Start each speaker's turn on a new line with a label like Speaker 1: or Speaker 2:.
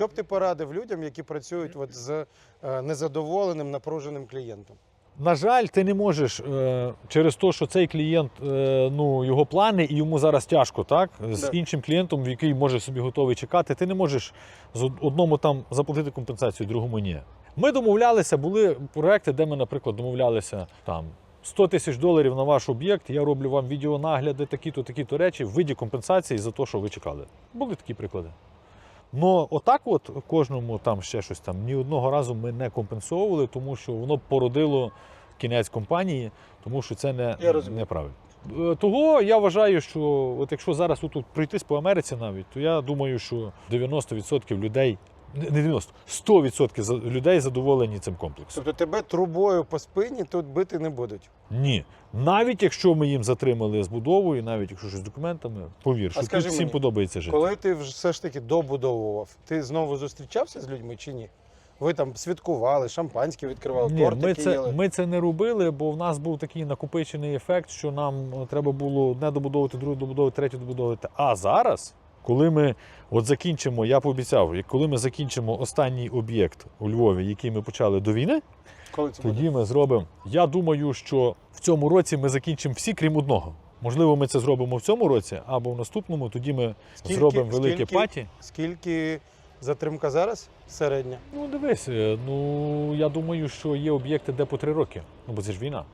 Speaker 1: Що б ти порадив людям, які працюють от з е, незадоволеним, напруженим клієнтом?
Speaker 2: На жаль, ти не можеш е, через те, що цей клієнт, е, ну його плани, і йому зараз тяжко, так з
Speaker 1: Да.
Speaker 2: іншим клієнтом, в який може собі готовий чекати. Ти не можеш з одному там заплатити компенсацію, другому ні. Ми домовлялися, були проекти, де ми, наприклад, домовлялися там. 100 тисяч доларів на ваш об'єкт, я роблю вам відеонагляди, такі-то, такі-то речі в виді компенсації за те, що ви чекали. Були такі приклади. Ну, отак, от кожному там ще щось там ні одного разу ми не компенсовували, тому що воно породило кінець компанії, тому що це не,
Speaker 1: Я
Speaker 2: неправильно. Е, Того я вважаю, що от якщо зараз тут пройтись по Америці навіть, то я думаю, що 90% людей, не не 90, 100% людей задоволені цим комплексом.
Speaker 1: Тобто тебе трубою по спині тут бити не будуть.
Speaker 2: Ні. Навіть якщо ми їм затримали збудовою, навіть якщо щось з документами, повір, що тут
Speaker 1: скажи
Speaker 2: всім
Speaker 1: мені,
Speaker 2: подобається жити.
Speaker 1: Коли ти вже все ж таки добудовував, ти знову зустрічався з людьми чи ні? Ви там святкували, шампанське відкривали,
Speaker 2: Ні,
Speaker 1: тортики
Speaker 2: ми це,
Speaker 1: їли.
Speaker 2: ми це не робили, бо в нас був такий накопичений ефект, що нам е, треба було одне добудовувати, друге добудовувати, третє добудовувати. А зараз, коли ми от закінчимо, я пообіцяв, коли ми закінчимо останній об'єкт у Львові, який ми почали до війни,
Speaker 1: Коли це буде?
Speaker 2: тоді ми зробимо. Я думаю, що в цьому році ми закінчимо всі, крім одного. Можливо, ми це зробимо в цьому році або в наступному. Тоді ми
Speaker 1: Скільки-
Speaker 2: зробимо велике
Speaker 1: скільки-
Speaker 2: паті.
Speaker 1: Скільки затримка зараз? Середня.
Speaker 2: Ну дивись, е, ну я думаю, що є об'єкти, де по три роки. Ну бо це ж війна.